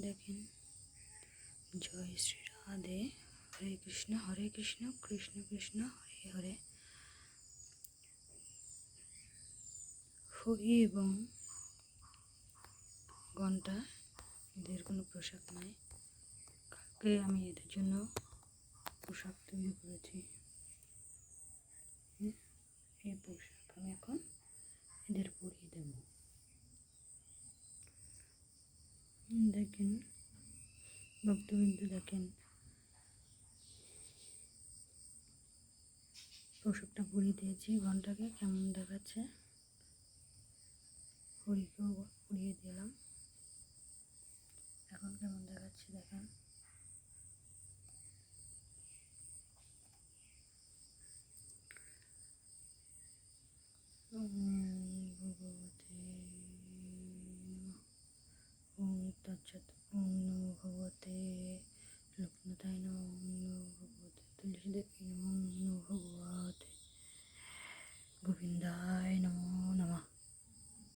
দেখেন। জয় শ্রী রাধে, হরে কৃষ্ণ হরে কৃষ্ণ কৃষ্ণ কৃষ্ণ, হরে হরে। হরি এবং ঘণ্টা, এদের কোনো পোশাক নাই। কালকে আমি এদের জন্য পোশাক তৈরি করেছি। এই পোশাক আমি এখন দেখেন, ভক্তবিন্দু দেখেন। পোশাকটা পরিয়ে দিয়েছি, ঘন্টাকে কেমন দেখাচ্ছে? হরিকেও ঘুরিয়ে দিলাম। এখন কেমন দেখাচ্ছে? ॐ नमो भगवते लोकनाथाय नमो भगवते तुलसीदेवी नमो